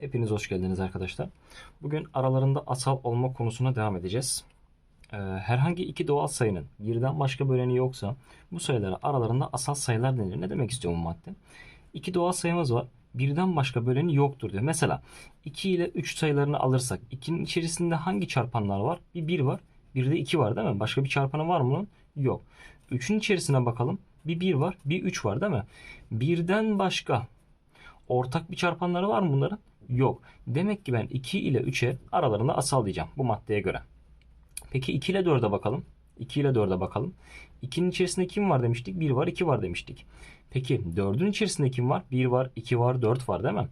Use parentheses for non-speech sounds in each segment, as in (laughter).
Hepiniz hoş geldiniz arkadaşlar. Bugün aralarında asal olma konusuna devam edeceğiz. Ee, herhangi iki doğal sayının birden başka böleni yoksa bu sayılara aralarında asal sayılar denir. Ne demek istiyor bu madde? İki doğal sayımız var. Birden başka böleni yoktur diyor. Mesela 2 ile 3 sayılarını alırsak 2'nin içerisinde hangi çarpanlar var? Bir 1 var. Bir de 2 var değil mi? Başka bir çarpanı var mı bunun? Yok. 3'ün içerisine bakalım. Bir 1 var. Bir 3 var değil mi? Birden başka ortak bir çarpanları var mı bunların? Yok. Demek ki ben 2 ile 3'e aralarında asal diyeceğim bu maddeye göre. Peki 2 ile 4'e bakalım. 2 ile 4'e bakalım. 2'nin içerisinde kim var demiştik? 1 var, 2 var demiştik. Peki 4'ün içerisinde kim var? 1 var, 2 var, 4 var değil mi?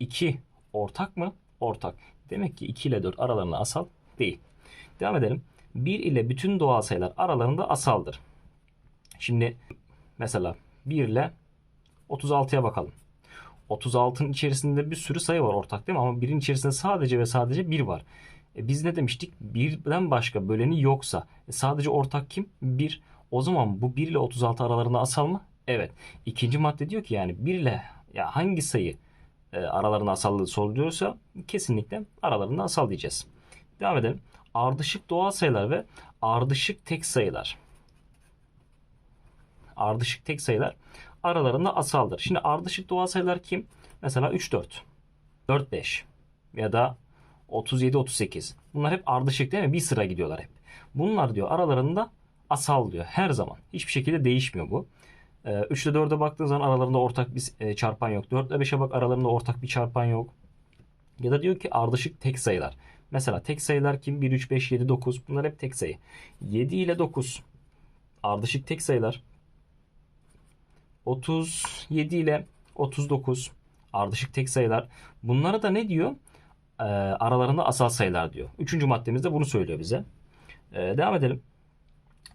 2 ortak mı? Ortak. Demek ki 2 ile 4 aralarında asal değil. Devam edelim. 1 ile bütün doğal sayılar aralarında asaldır. Şimdi mesela 1 ile 36'ya bakalım. 36'nın içerisinde bir sürü sayı var ortak değil mi? Ama birin içerisinde sadece ve sadece 1 var. E biz ne demiştik? Birden başka böleni yoksa e sadece ortak kim? 1. O zaman bu 1 ile 36 aralarında asal mı? Evet. İkinci madde diyor ki yani 1 ile ya hangi sayı e, aralarında asallığı soruluyorsa kesinlikle aralarında asal diyeceğiz. Devam edelim. Ardışık doğal sayılar ve ardışık tek sayılar. Ardışık tek sayılar aralarında asaldır. Şimdi ardışık doğal sayılar kim? Mesela 3 4, 4 5 ya da 37 38. Bunlar hep ardışık değil mi? Bir sıra gidiyorlar hep. Bunlar diyor aralarında asal diyor her zaman. Hiçbir şekilde değişmiyor bu. 3 ile 4'e baktığın zaman aralarında ortak bir e, çarpan yok. 4 ile 5'e bak aralarında ortak bir çarpan yok. Ya da diyor ki ardışık tek sayılar. Mesela tek sayılar kim? 1, 3, 5, 7, 9. Bunlar hep tek sayı. 7 ile 9 ardışık tek sayılar. 37 ile 39 ardışık tek sayılar. Bunlara da ne diyor? Ee, aralarında asal sayılar diyor. Üçüncü maddemizde bunu söylüyor bize. Ee, devam edelim.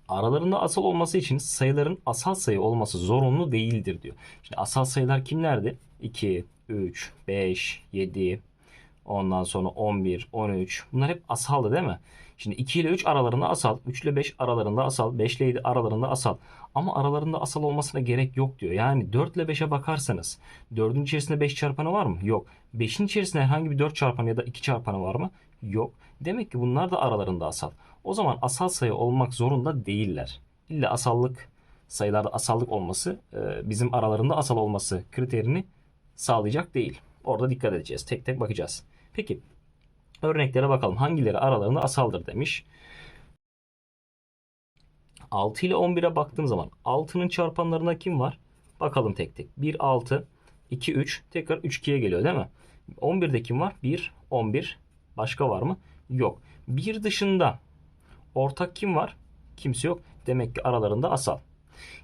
Aralarında asal olması için sayıların asal sayı olması zorunlu değildir diyor. Şimdi asal sayılar kimlerdi? 2, 3, 5, 7, ondan sonra 11, 13. Bunlar hep asaldı değil mi? Şimdi 2 ile 3 aralarında asal, 3 ile 5 aralarında asal, 5 ile 7 aralarında asal. Ama aralarında asal olmasına gerek yok diyor. Yani 4 ile 5'e bakarsanız 4'ün içerisinde 5 çarpanı var mı? Yok. 5'in içerisinde herhangi bir 4 çarpanı ya da 2 çarpanı var mı? Yok. Demek ki bunlar da aralarında asal. O zaman asal sayı olmak zorunda değiller. İlla asallık sayılarda asallık olması e, bizim aralarında asal olması kriterini sağlayacak değil. Orada dikkat edeceğiz. Tek tek bakacağız. Peki örneklere bakalım. Hangileri aralarında asaldır demiş. 6 ile 11'e baktığım zaman 6'nın çarpanlarına kim var? Bakalım tek tek. 1 6 2 3 tekrar 3 2'ye geliyor değil mi? 11'de kim var? 1 11 başka var mı? Yok. 1 dışında ortak kim var? Kimse yok. Demek ki aralarında asal.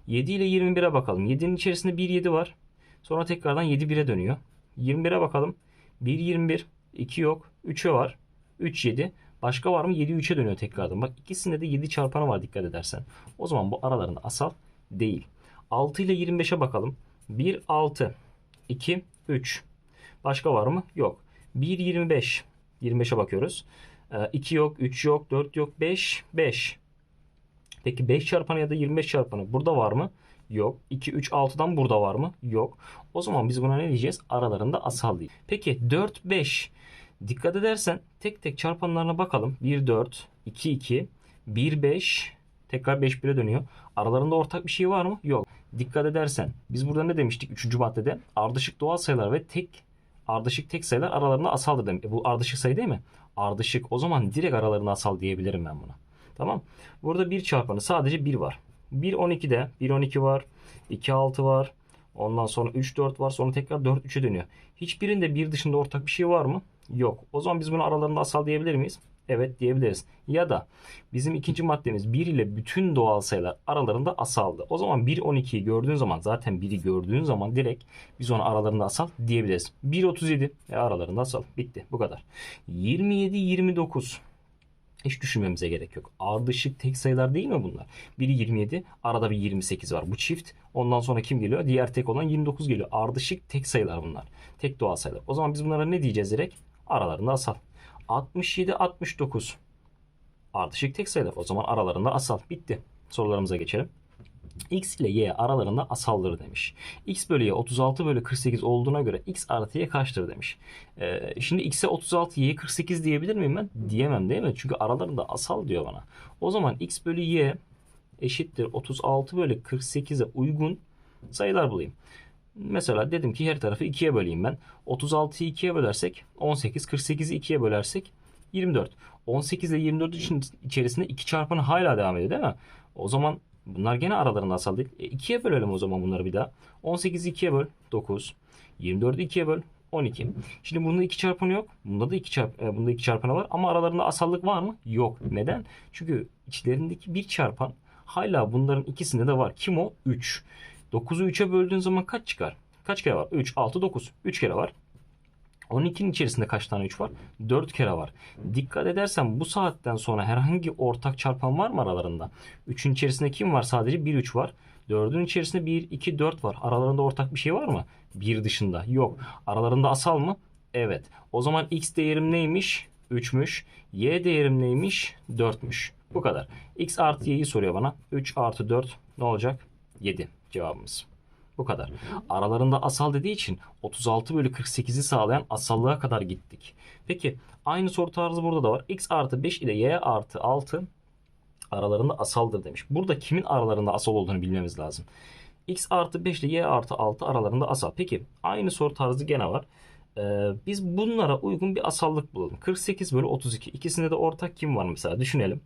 7 ile 21'e bakalım. 7'nin içerisinde 1 7 var. Sonra tekrardan 7 1'e dönüyor. 21'e bakalım. 1 21 2 yok. 3'e var. 3 7. Başka var mı? 7 3'e dönüyor tekrardan. Bak ikisinde de 7 çarpanı var dikkat edersen. O zaman bu aralarında asal değil. 6 ile 25'e bakalım. 1 6 2 3. Başka var mı? Yok. 1 25. 25'e bakıyoruz. 2 yok, 3 yok, 4 yok, 5 5. Peki 5 çarpanı ya da 25 çarpanı burada var mı? Yok. 2, 3, 6'dan burada var mı? Yok. O zaman biz buna ne diyeceğiz? Aralarında asal değil. Peki 4, 5. Dikkat edersen tek tek çarpanlarına bakalım. 1, 4, 2, 2, 1, 5. Tekrar 5, 1'e dönüyor. Aralarında ortak bir şey var mı? Yok. Dikkat edersen biz burada ne demiştik 3. maddede? Ardışık doğal sayılar ve tek ardışık tek sayılar aralarında asaldır demek. E bu ardışık sayı değil mi? Ardışık. O zaman direkt aralarında asal diyebilirim ben buna. Tamam. Burada bir çarpanı sadece 1 var. 1 12'de 1 12 var. 2 6 var. Ondan sonra 3 4 var. Sonra tekrar 4 3'e dönüyor. Hiçbirinde bir dışında ortak bir şey var mı? Yok. O zaman biz bunu aralarında asal diyebilir miyiz? Evet diyebiliriz. Ya da bizim ikinci maddemiz 1 ile bütün doğal sayılar aralarında asaldı. O zaman 1 12'yi gördüğün zaman zaten 1'i gördüğün zaman direkt biz onu aralarında asal diyebiliriz. 1 37 e aralarında asal. Bitti. Bu kadar. 27 29 hiç düşünmemize gerek yok. Ardışık tek sayılar değil mi bunlar? Biri 27, arada bir 28 var. Bu çift. Ondan sonra kim geliyor? Diğer tek olan 29 geliyor. Ardışık tek sayılar bunlar. Tek doğal sayılar. O zaman biz bunlara ne diyeceğiz direkt? Aralarında asal. 67, 69. Ardışık tek sayılar. O zaman aralarında asal. Bitti. Sorularımıza geçelim. x ile y aralarında asaldır demiş. x bölü y 36 bölü 48 olduğuna göre x artı y kaçtır demiş. Ee, şimdi x'e 36 y'ye 48 diyebilir miyim ben? Diyemem değil mi? Çünkü aralarında asal diyor bana. O zaman x bölü y eşittir 36 bölü 48'e uygun sayılar bulayım. Mesela dedim ki her tarafı 2'ye böleyim ben. 36'yı 2'ye bölersek 18, 48'i 2'ye bölersek 24. 18 ile 24 için içerisinde 2 çarpanı hala devam ediyor değil mi? O zaman bunlar gene aralarında asal değil. E, 2'ye bölelim o zaman bunları bir daha. 18'i 2'ye böl 9. 24'ü 2'ye böl 12. Şimdi bunda 2 çarpanı yok. Bunda da 2 çarp e, bunda 2 çarpanı var ama aralarında asallık var mı? Yok. Neden? Çünkü içlerindeki bir çarpan hala bunların ikisinde de var. Kim o? 3. 9'u 3'e böldüğün zaman kaç çıkar? Kaç kere var? 3, 6, 9. 3 kere var. 12'nin içerisinde kaç tane 3 var? 4 kere var. Dikkat edersen bu saatten sonra herhangi ortak çarpan var mı aralarında? 3'ün içerisinde kim var? Sadece 1, 3 var. 4'ün içerisinde 1, 2, 4 var. Aralarında ortak bir şey var mı? 1 dışında. Yok. Aralarında asal mı? Evet. O zaman x değerim neymiş? 3'müş. Y değerim neymiş? 4'müş. Bu kadar. x artı y'yi soruyor bana. 3 artı 4 ne olacak? 7 cevabımız. Bu kadar. Aralarında asal dediği için 36 bölü 48'i sağlayan asallığa kadar gittik. Peki aynı soru tarzı burada da var. x artı 5 ile y artı 6 aralarında asaldır demiş. Burada kimin aralarında asal olduğunu bilmemiz lazım. x artı 5 ile y artı 6 aralarında asal. Peki aynı soru tarzı gene var. Ee, biz bunlara uygun bir asallık bulalım. 48 bölü 32. İkisinde de ortak kim var mesela? Düşünelim.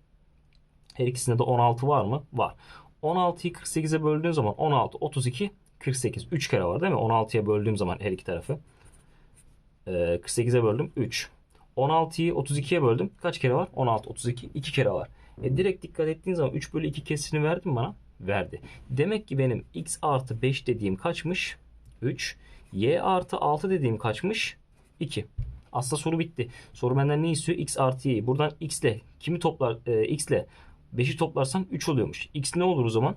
Her ikisinde de 16 var mı? Var. 16'yı 48'e böldüğün zaman 16, 32, 48. 3 kere var değil mi? 16'ya böldüğüm zaman her iki tarafı. Ee, 48'e böldüm 3. 16'yı 32'ye böldüm. Kaç kere var? 16, 32. 2 kere var. E, direkt dikkat ettiğin zaman 3 bölü 2 kesini verdi mi bana? Verdi. Demek ki benim x artı 5 dediğim kaçmış? 3. Y artı 6 dediğim kaçmış? 2. Aslında soru bitti. Soru benden ne istiyor? X artı y'yi. Buradan x ile kimi toplar? E, x ile 5'i toplarsan 3 oluyormuş. X ne olur o zaman?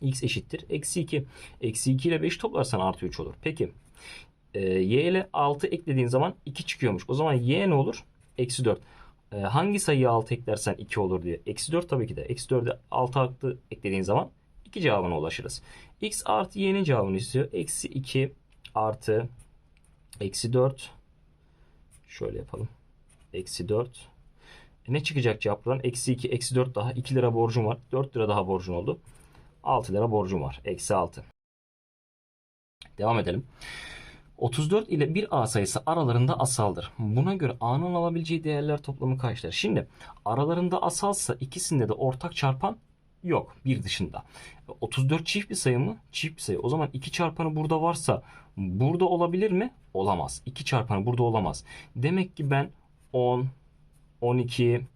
X eşittir. Eksi 2. Eksi 2 ile 5'i toplarsan artı 3 olur. Peki. E, y ile 6 eklediğin zaman 2 çıkıyormuş. O zaman y ne olur? Eksi 4. E, hangi sayıya 6 eklersen 2 olur diye. Eksi 4 tabii ki de. Eksi 4'e 6 artı eklediğin zaman 2 cevabına ulaşırız. X artı y'nin cevabını istiyor. Eksi 2 artı eksi 4 şöyle yapalım. Eksi 4 e ne çıkacak cevaptan? Eksi 2, eksi 4 daha 2 lira borcum var. 4 lira daha borcun oldu. 6 lira borcum var. Eksi 6. Devam edelim. 34 ile bir A sayısı aralarında asaldır. Buna göre A'nın alabileceği değerler toplamı kaçtır? Şimdi aralarında asalsa ikisinde de ortak çarpan yok. Bir dışında. 34 çift bir sayı mı? Çift bir sayı. O zaman 2 çarpanı burada varsa burada olabilir mi? Olamaz. 2 çarpanı burada olamaz. Demek ki ben 10, 12,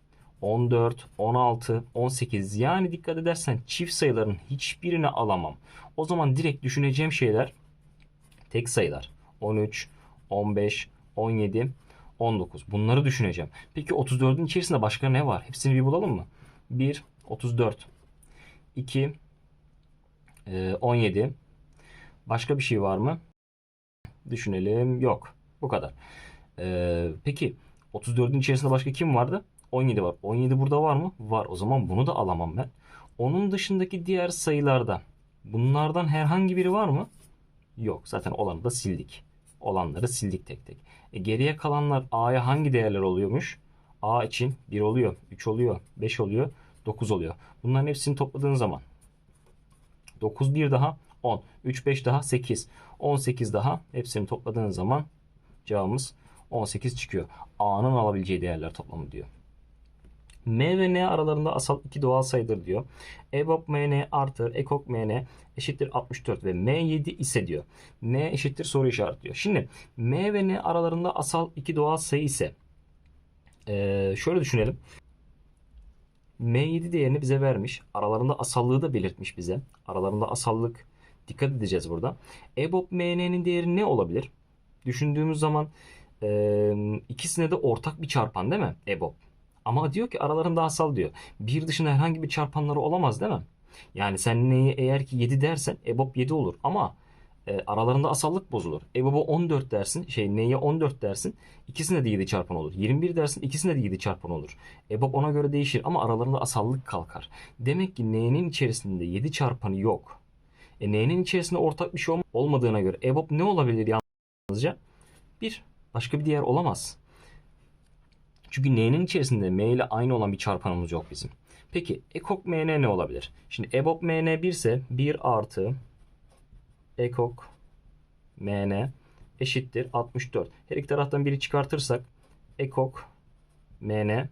14, 16, 18 yani dikkat edersen çift sayıların hiçbirini alamam. O zaman direkt düşüneceğim şeyler tek sayılar. 13, 15, 17, 19. Bunları düşüneceğim. Peki 34'ün içerisinde başka ne var? Hepsini bir bulalım mı? 1, 34. 2, 17. Başka bir şey var mı? Düşünelim. Yok. Bu kadar. Ee, peki 34'ün içerisinde başka kim vardı? 17 var. 17 burada var mı? Var. O zaman bunu da alamam ben. Onun dışındaki diğer sayılarda bunlardan herhangi biri var mı? Yok. Zaten olanı da sildik. Olanları sildik tek tek. E, geriye kalanlar A'ya hangi değerler oluyormuş? A için 1 oluyor, 3 oluyor, 5 oluyor, 9 oluyor. Bunların hepsini topladığın zaman 9 bir daha 10, 3 5 daha 8, 18 daha hepsini topladığın zaman cevabımız 18 çıkıyor. A'nın alabileceği değerler toplamı diyor. M ve N aralarında asal iki doğal sayıdır diyor. EBOB MN artı EKOK MN eşittir 64 ve M7 ise diyor. N eşittir soru işareti diyor. Şimdi M ve N aralarında asal iki doğal sayı ise şöyle düşünelim. M7 değerini bize vermiş. Aralarında asallığı da belirtmiş bize. Aralarında asallık dikkat edeceğiz burada. EBOB MN'nin değeri ne olabilir? Düşündüğümüz zaman e, ikisine de ortak bir çarpan değil mi? EBOB. Ama diyor ki aralarında asal diyor. Bir dışında herhangi bir çarpanları olamaz değil mi? Yani sen neyi eğer ki 7 dersen EBOB 7 olur. Ama e, aralarında asallık bozulur. E baba 14 dersin. Şey neye 14 dersin. İkisinde de 7 çarpan olur. 21 dersin. ikisinde de 7 çarpan olur. E bab ona göre değişir ama aralarında asallık kalkar. Demek ki n'nin içerisinde 7 çarpanı yok. E n'nin içerisinde ortak bir şey olm- olmadığına göre EBOB ne olabilir yalnızca? Bir. Başka bir diğer olamaz. Çünkü n'nin içerisinde m ile aynı olan bir çarpanımız yok bizim. Peki ekok mn ne olabilir? Şimdi EBOB mn 1 ise 1 artı ekok mn eşittir 64. Her iki taraftan biri çıkartırsak ekok mn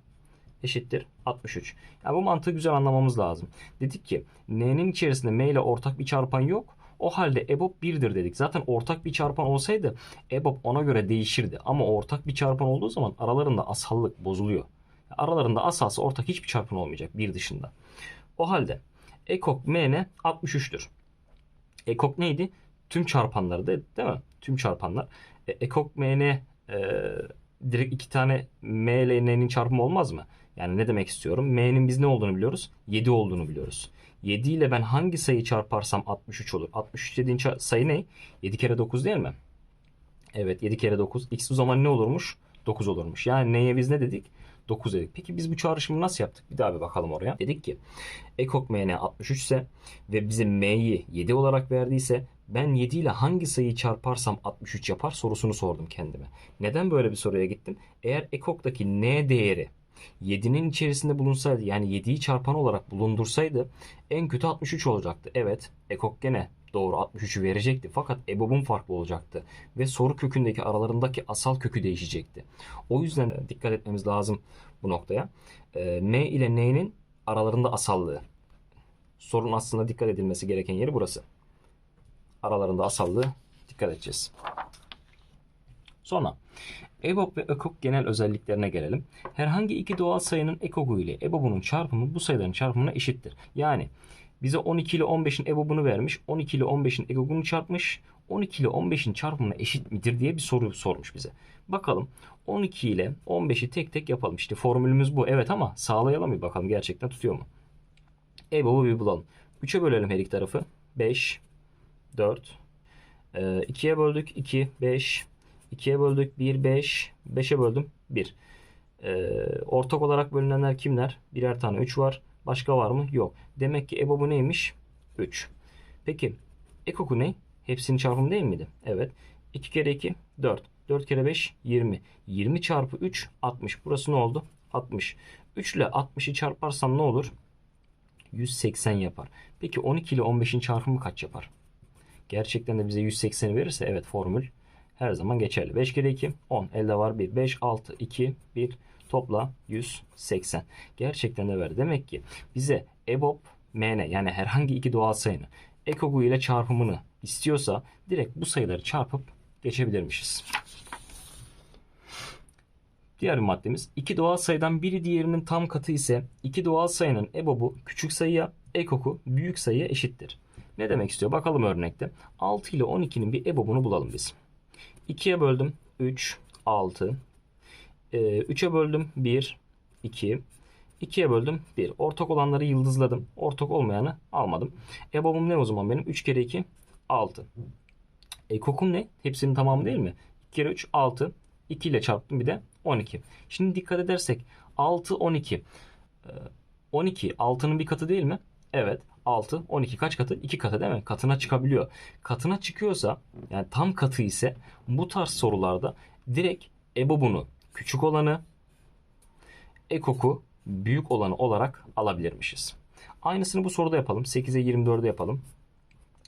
eşittir 63. Yani bu mantığı güzel anlamamız lazım. Dedik ki n'nin içerisinde m ile ortak bir çarpan yok. O halde EBOB 1'dir dedik. Zaten ortak bir çarpan olsaydı EBOB ona göre değişirdi. Ama ortak bir çarpan olduğu zaman aralarında asallık bozuluyor. Aralarında asalsa ortak hiçbir çarpan olmayacak bir dışında. O halde ekok mn 63'tür. Ekok neydi? Tüm çarpanları da değil mi? Tüm çarpanlar. E, ekok mn e, direkt iki tane m ile n'nin çarpımı olmaz mı? Yani ne demek istiyorum? M'nin biz ne olduğunu biliyoruz? 7 olduğunu biliyoruz. 7 ile ben hangi sayı çarparsam 63 olur. 63 dediğin sayı ne? 7 kere 9 değil mi? Evet 7 kere 9. X o zaman ne olurmuş? 9 olurmuş. Yani neye biz ne dedik? 9 dedik. Peki biz bu çağrışımı nasıl yaptık? Bir daha bir bakalım oraya. Dedik ki ekok mn 63 ise ve bize m'yi 7 olarak verdiyse ben 7 ile hangi sayıyı çarparsam 63 yapar sorusunu sordum kendime. Neden böyle bir soruya gittim? Eğer ekoktaki n değeri 7'nin içerisinde bulunsaydı yani 7'yi çarpan olarak bulundursaydı en kötü 63 olacaktı. Evet ekok gene doğru 63'ü verecekti fakat EBOB'un farklı olacaktı ve soru kökündeki aralarındaki asal kökü değişecekti. O yüzden dikkat etmemiz lazım bu noktaya. Ee, M ile N'nin aralarında asallığı. Sorun aslında dikkat edilmesi gereken yeri burası. Aralarında asallığı dikkat edeceğiz. Sonra EBOB ve EKOK genel özelliklerine gelelim. Herhangi iki doğal sayının EKOK'u ile EBOB'unun çarpımı bu sayıların çarpımına eşittir. Yani bize 12 ile 15'in EBOB'unu vermiş. 12 ile 15'in EKOK'unu çarpmış. 12 ile 15'in çarpımına eşit midir diye bir soru sormuş bize. Bakalım 12 ile 15'i tek tek yapalım. İşte formülümüz bu. Evet ama sağlayalım bir bakalım gerçekten tutuyor mu? EBOB'u bir bulalım. 3'e bölelim her iki tarafı. 5, 4, 2'ye böldük 2, 5, 2'ye böldük 1, 5, 5'e böldüm 1. Ee, ortak olarak bölünenler kimler? Birer tane 3 var. Başka var mı? Yok. Demek ki EBOB'u neymiş? 3. Peki EKOK'u ne? Hepsinin çarpımı değil miydi? Evet. 2 kere 2 4. 4 kere 5 20. 20 çarpı 3 60. Burası ne oldu? 60. 3 ile 60'ı çarparsam ne olur? 180 yapar. Peki 12 ile 15'in çarpımı kaç yapar? Gerçekten de bize 180'i verirse evet formül her zaman geçerli. 5 kere 2 10. Elde var 1. 5, 6, 2, 1. Topla 180. Gerçekten de verdi. Demek ki bize EBOB, MN yani herhangi iki doğal sayının EKOGU ile çarpımını istiyorsa direkt bu sayıları çarpıp geçebilirmişiz. Diğer bir maddemiz iki doğal sayıdan biri diğerinin tam katı ise iki doğal sayının EBOB'u küçük sayıya, EKOK'u büyük sayıya eşittir. Ne demek istiyor? Bakalım örnekte. 6 ile 12'nin bir EBOB'unu bulalım biz. 2'ye böldüm 3, 6. Ee, 3'e böldüm 1, 2. 2'ye böldüm 1. Ortak olanları yıldızladım. Ortak olmayanı almadım. EBOB'um ne o zaman benim? 3 kere 2, 6. Ekokum ne? Hepsinin tamamı değil mi? 2 kere 3, 6. 2 ile çarptım bir de 12. Şimdi dikkat edersek 6, 12. Ee, 12 6'nın bir katı değil mi? Evet. 6, 12 kaç katı? 2 katı değil mi? Katına çıkabiliyor. Katına çıkıyorsa yani tam katı ise bu tarz sorularda direkt EBOB'unu küçük olanı EKOK'u büyük olanı olarak alabilirmişiz. Aynısını bu soruda yapalım. 8'e 24'e yapalım.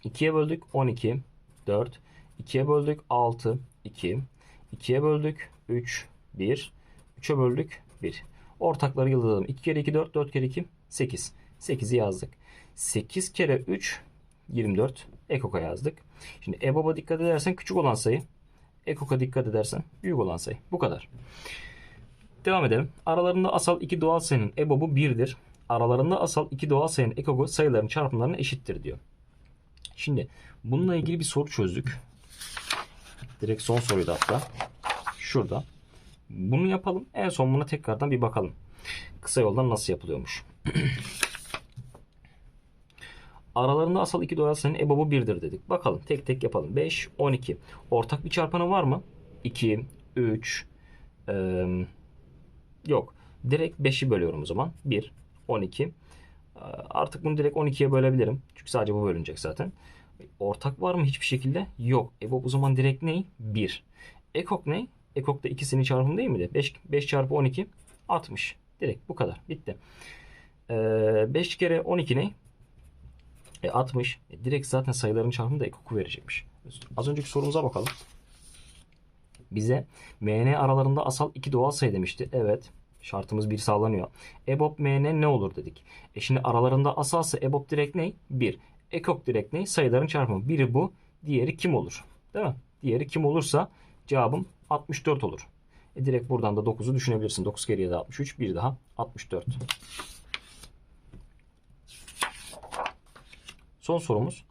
2'ye böldük 12, 4. 2'ye böldük 6, 2. 2'ye böldük 3, 1. 3'e böldük 1. Ortakları yıldızladım. 2 kere 2 4, 4 kere 2 8. 8'i yazdık. 8 kere 3 24 ekok'a yazdık. Şimdi EBOB'a dikkat edersen küçük olan sayı. Ekok'a dikkat edersen büyük olan sayı. Bu kadar. Devam edelim. Aralarında asal iki doğal sayının EBOB'u 1'dir. Aralarında asal iki doğal sayının ekok'u sayıların çarpımlarına eşittir diyor. Şimdi bununla ilgili bir soru çözdük. Direkt son soruydu hatta. Şurada. Bunu yapalım. En son buna tekrardan bir bakalım. Kısa yoldan nasıl yapılıyormuş. (clears throat) Aralarında asal iki doğal sayının EBOB'u 1'dir dedik. Bakalım tek tek yapalım. 5, 12. Ortak bir çarpanı var mı? 2, 3, eee, yok. Direkt 5'i bölüyorum o zaman. 1, 12. Ee, Artık bunu direkt 12'ye bölebilirim. Çünkü sadece bu bölünecek zaten. Ortak var mı hiçbir şekilde? Yok. EBOB o zaman direkt ne? 1. Ekok ne? Ekok da ikisinin çarpımı değil miydi? 5, 5 çarpı 12 60. Direkt bu kadar. Bitti. Ee, 5 kere 12 ne? E 60. E, direkt zaten sayıların çarpımı da ekoku verecekmiş. Az önceki sorumuza bakalım. Bize MN aralarında asal iki doğal sayı demişti. Evet. Şartımız 1 sağlanıyor. EBOB MN ne olur dedik. E şimdi aralarında asalsa EBOB direkt ne? 1. Ekok direkt ne? Sayıların çarpımı. Biri bu. Diğeri kim olur? Değil mi? Diğeri kim olursa cevabım 64 olur. E direkt buradan da 9'u düşünebilirsin. 9 kere 7 63. Bir daha 64. Son sorumuz.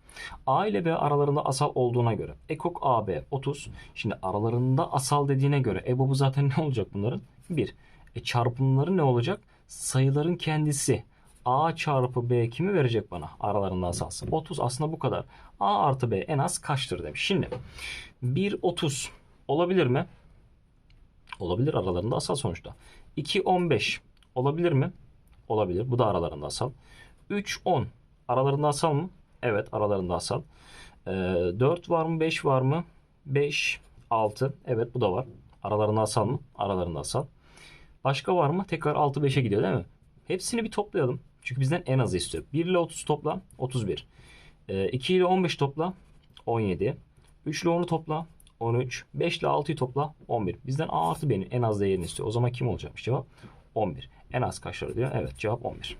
A ile B aralarında asal olduğuna göre ekok AB 30. Şimdi aralarında asal dediğine göre EBOB'u zaten (laughs) ne olacak bunların? 1. E çarpımları ne olacak? Sayıların kendisi. A çarpı B kimi verecek bana aralarında asalsa? 30 aslında bu kadar. A artı B en az kaçtır demiş. Şimdi 1 30 olabilir mi? Olabilir aralarında asal sonuçta. 2 15 olabilir mi? Olabilir. Bu da aralarında asal. 3 10 aralarında asal mı? Evet aralarında asal. Ee, 4 var mı? 5 var mı? 5 6 evet bu da var. Aralarında asal mı? Aralarında asal. Başka var mı? Tekrar 6 5'e gidiyor değil mi? Hepsini bir toplayalım. Çünkü bizden en azı istiyor. 1 ile 30 topla 31. Ee, 2 ile 15 topla 17. 3 ile 10'u topla 13. 5 ile 6'yı topla 11. Bizden A artı B'nin en az değerini istiyor. O zaman kim olacakmış cevap? 11. En az kaçları diyor? Evet cevap 11.